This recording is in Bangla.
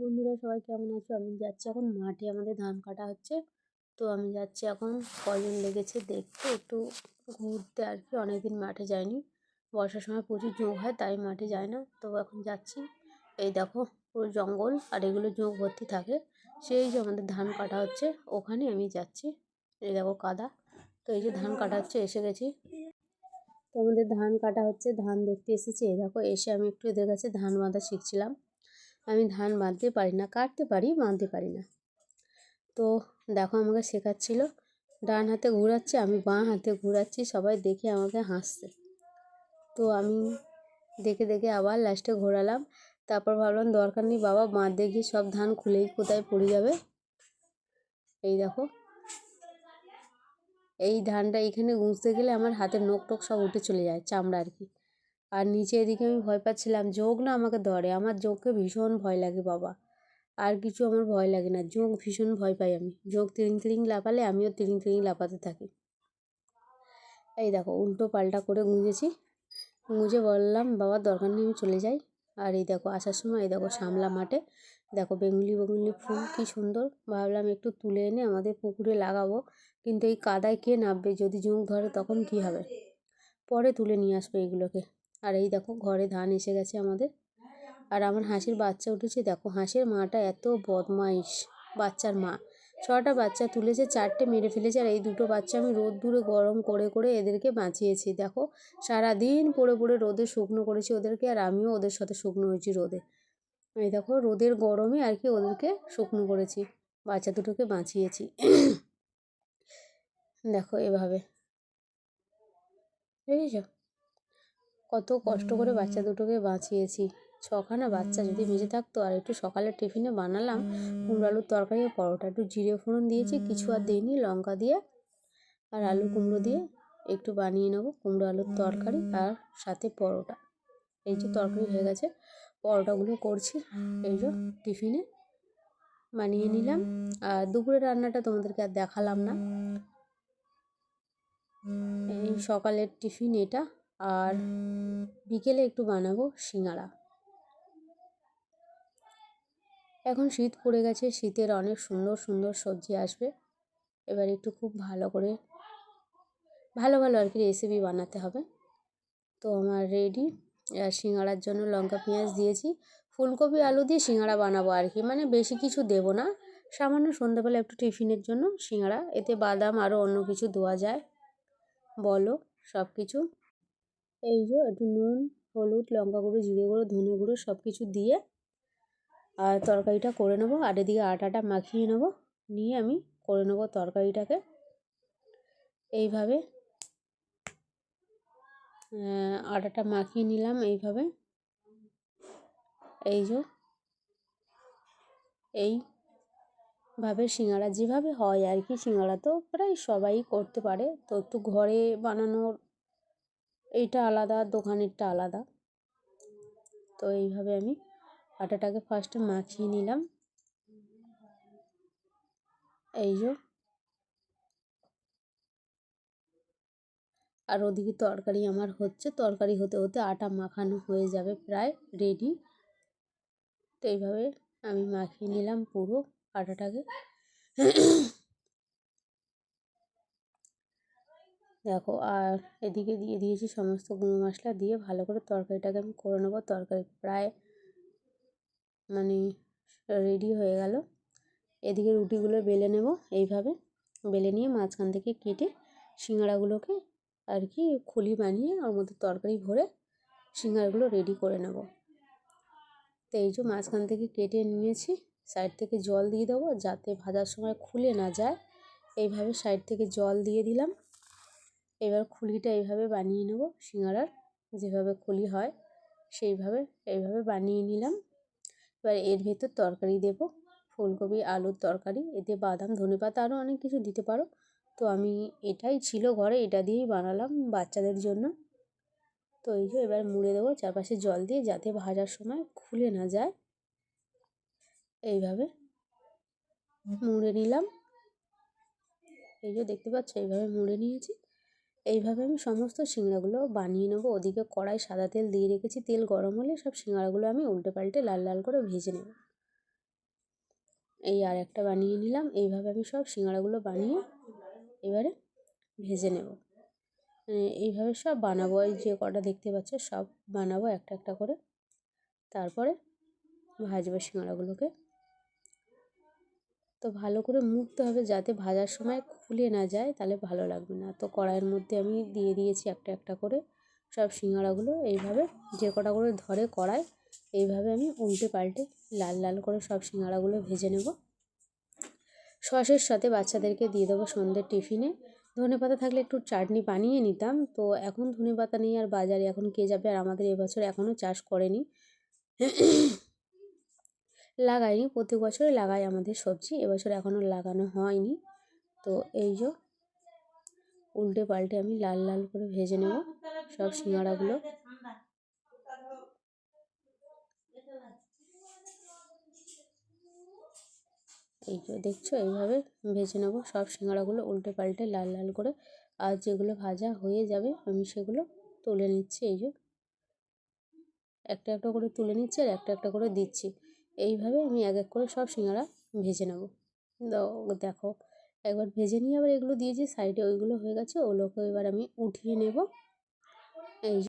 বন্ধুরা সবাই কেমন আছো? আমি যাচ্ছি এখন মাঠে, আমাদের ধান কাটা হচ্ছে। তো আমি যাচ্ছি এখন কজন লেগেছে দেখতে। একটু ঘুরতে আর কি, অনেকদিন মাঠে যাইনি। বর্ষার সময় প্রচুর জোঁক হয়, তাই মাঠে যায় না। তো এখন যাচ্ছি। এই দেখো, পুরো জঙ্গল আর এগুলো জোঁক ভর্তি থাকে। সেই যে আমাদের ধান কাটা হচ্ছে, ওখানে আমি যাচ্ছি। এই দেখো কাদা। তো এই যে ধান কাটা হচ্ছে, এসে গেছি। তো আমাদের ধান কাটা হচ্ছে, ধান দেখতে এসেছি। এই দেখো, এসে আমি একটু এদের কাছে ধান বাঁধা শিখছিলাম। আমি ধান বাঁধতে পারি না, কাটতে পারি, বাঁধতে পারি না। তো দেখো আমাকে শেখাচ্ছিল, ডান হাতে ঘোরাচ্ছে, আমি বাঁ হাতে ঘোরাচ্ছি, সবাই দেখে আমাকে হাসছে। তো আমি দেখে দেখে আবার লাস্টে ঘোরালাম, তারপর ভাবলাম দরকার নেই, বাবা বাঁধতে গিয়ে সব ধান খুলেই কোথায় পড়ে যাবে। এই দেখো। এই ধানটা এখানে গুঁজতে গেলে আমার হাতের নোক টোক সব উঠে চলে যায়, চামড়া আর কি। আর নিচে এদিকে আমি ভয় পাচ্ছিলাম, যোগ না আমাকে ধরে। আমার যোগকে ভীষণ ভয় লাগে বাবা। আর কিছু আমার ভয় লাগে না। যোগ ভীষণ ভয় পাই আমি। যোগ তিরিং তিরিং লাফালে আমিও তিরিং তিরিং লাফাতে থাকি। এই দেখো, উল্টো পাল্টা করে গুঁজেছি। গুঁজে বললাম, বাবা, দরকার নেই, আমি চলে যাই। আর এই দেখো, আসার সময় এই দেখো সামলা মাঠে। দেখো বেঙ্গুলি বেঙ্গুলি ফুল, কি সুন্দর। ভাবলাম একটু তুলে এনে আমাদের পুকুরে লাগাবো। কিন্তু এই কাদায় কে নামবে? যদি জোঁক ধরে, তখন কি হবে? পরে তুলে নিয়ে আসবে এগুলোকে। আর এই দেখো ঘরে ধান এসে গেছে আমাদের। আর আমার হাঁসের বাচ্চা উঠেছে। দেখো হাঁসের মাটা এত বদমাইশ, বাচ্চার মা। ছটা বাচ্চা তুলেছে, চারটে মেরে ফেলেছে। আর এই দুটো বাচ্চা আমি রোদ দূরে গরম করে করে এদেরকে বাঁচিয়েছি। দেখো সারাদিন পড়ে পড়ে রোদে শুকনো করেছি ওদেরকে আর আমিও ওদের সাথে শুকনো হয়েছি রোদে। এই দেখো রোদের গরমে আর কি ওদেরকে শুকনো করেছি, বাচ্চা দুটোকে বাঁচিয়েছি। দেখো এভাবে। দেখেছ? কত কষ্ট করে বাচ্চা দুটোকে বাঁচিয়েছি। ছখানা বাচ্চা যদি বেঁচে থাকতো আর একটু সকালের টিফিনে বানালাম কুমড়ো আলুর তরকারি পরোটা একটু জিরে ফোড়ন দিয়েছি কিছু আর দিইনি লঙ্কা দিয়ে আর আলু কুমড়ো দিয়ে একটু বানিয়ে নেব কুমড়ো আলুর তরকারি আর সাথে পরোটা। এই যে তরকারি হয়ে গেছে পরোটাগুলো করছি এই যে টিফিনে বানিয়ে নিলাম। আর দুপুরের রান্নাটা তোমাদেরকে আর দেখালাম না। এই সকালের টিফিন এটা। আর বিকেলে একটু বানাবো সিঙ্গাড়া এখন শীত পড়ে গেছে, শীতের অনেক সুন্দর সুন্দর সবজি আসবে। এবার একটু খুব ভালো করে, ভালো ভালো আর কি রেসিপি বানাতে হবে। তো আমার রেডি সিঙ্গাড়ার জন্য লঙ্কা, পেঁয়াজ দিয়েছি। ফুলকপি, আলু দিয়ে সিঙ্গাড়া বানাবো আর কি। মানে বেশি কিছু দেব না। সামান্য সন্ধ্যাবেলা একটু টিফিনের জন্য সিঙ্গাড়া এতে বাদাম আরও অন্য কিছু দেওয়া যায়। বলো সব কিছু এই যে একটু নুন, হলুদ, লঙ্কা গুঁড়ো, জিরে গুঁড়ো, ধনে গুঁড়ো সব কিছু দিয়ে আর তরকারিটা করে নেব। আর এদিকে আটাটা মাখিয়ে নেব। নিয়ে আমি করে নেব তরকারিটাকে। এইভাবে আটাটা মাখিয়ে নিলাম এইভাবে। এই যে, এইভাবে সিঙ্গাড়া যেভাবে হয় আর কি সিঙ্গাড়া তো প্রায় সবাই করতে পারে। তো একটু ঘরে বানানোর এইটা আলাদা, আর দোকানেরটা আলাদা। তো এইভাবে আমি আটাটাকে ফার্স্টে মাখিয়ে নিলাম। এই যে। আর ওদিকে তরকারি আমার হচ্ছে, তরকারি হতে হতে আটা মাখানো হয়ে যাবে প্রায় রেডি তো এইভাবে আমি মাখিয়ে নিলাম পুরো আটাটাকে। দেখো, আর এদিকে দিয়ে দিয়েছি সমস্ত গুঁড়ো মশলা দিয়ে ভালো করে তরকারিটাকে আমি করে নেব। তরকারি প্রায় মানে রেডি হয়ে গেল। এদিকে রুটিগুলো বেলে নেব এইভাবে। বেলে নিয়ে মাঝখান থেকে কেটে সিঙ্গাড়াগুলোকে আর কি খুলি বানিয়ে ওর মধ্যে তরকারি ভরে সিঙ্গারগুলো রেডি করে নেব। তো এই যে মাঝখান থেকে কেটে নিয়েছি সাইড থেকে জল দিয়ে দেবো যাতে ভাজার সময় খুলে না যায়। এইভাবে সাইড থেকে জল দিয়ে দিলাম। এবার খুলিটা এইভাবে বানিয়ে নেব, সিঙ্গারার যেভাবে খুলি হয় সেইভাবে, এইভাবে বানিয়ে নিলাম। এবার এর ভেতর তরকারি দেব, ফুলকপি, আলুর তরকারি, এতে বাদাম, ধনে পাতা আরও অনেক কিছু দিতে পারো। তো আমি এটাই ছিল ঘরে, এটা দিয়েই বানালাম বাচ্চাদের জন্য। তো এই যে এবার মুড়ে দেবো, চারপাশে জল দিয়ে যাতে ভাজার সময় খুলে না যায়। এইভাবে মুড়ে নিলাম। এই যে দেখতে পাচ্ছ, এইভাবে মুড়ে নিয়েছি। এইভাবে আমি সমস্ত সিঙ্গাগুলো বানিয়ে নেব। ওদিকে কড়াই সাদা তেল দিয়ে রেখেছি। তেল গরম হলে সব সিঙ্গারাগুলো আমি উল্টে পাল্টে লাল লাল করে ভেজে নেব। এই আর একটা বানিয়ে নিলাম। এইভাবে আমি সব সিঙ্গাড়াগুলো বানিয়ে এবারে ভেজে নেব। মানে এইভাবে সব বানাবো। এই যে কটা দেখতে পাচ্ছ সব বানাবো একটা একটা করে। তারপরে ভাজবো সিঙ্গাড়াগুলোকে তো ভালো করে মুড়তে হবে যাতে ভাজার সময় খুলে না যায়, তাহলে ভালো লাগবে না। তো কড়াইয়ের মধ্যে আমি দিয়ে দিয়েছি একটা একটা করে সব সিঙ্গাড়াগুলো। এইভাবে যে কটা করে ধরে কড়াই, এইভাবে আমি উল্টে পাল্টে লাল লাল করে সব সিঙ্গাড়াগুলো ভেজে নেব। সসের সাথে বাচ্চাদেরকে দিয়ে দেবো সন্ধ্যের টিফিনে। ধনে পাতা থাকলে একটু চাটনি বানিয়ে নিতাম। তো এখন ধনে পাতা নেই আর বাজারে এখন কে যাবে আর আমাদের এবছর এখনও চাষ করেনি। লাগাইনি, প্রতি বছরে লাগাই আমাদের সবজি। এবছর এখনও লাগানো হয়নি। তো এই যে উল্টে পাল্টে আমি লাল লাল করে ভেজে নেব। সব সিঙ্গাড়াগুলো। এই যে দেখছ, এইভাবে ভেজে নেব। সব সিঙ্গাড়াগুলো উল্টে পাল্টে লাল লাল করে। আর যেগুলো ভাজা হয়ে যাবে, আমি সেগুলো তুলে নিচ্ছি। এই যে একটা একটা করে তুলে নিচ্ছি আর একটা একটা করে দিচ্ছি। এইভাবে আমি এক এক করে সব সিঙ্গারা ভেজে নেব। দেখো, একবার ভেজে নিয়ে আবার এগুলো দিয়েছি সাইডে ওইগুলো হয়ে গেছে ওগুলোকে এবার আমি উঠিয়ে নেব। এই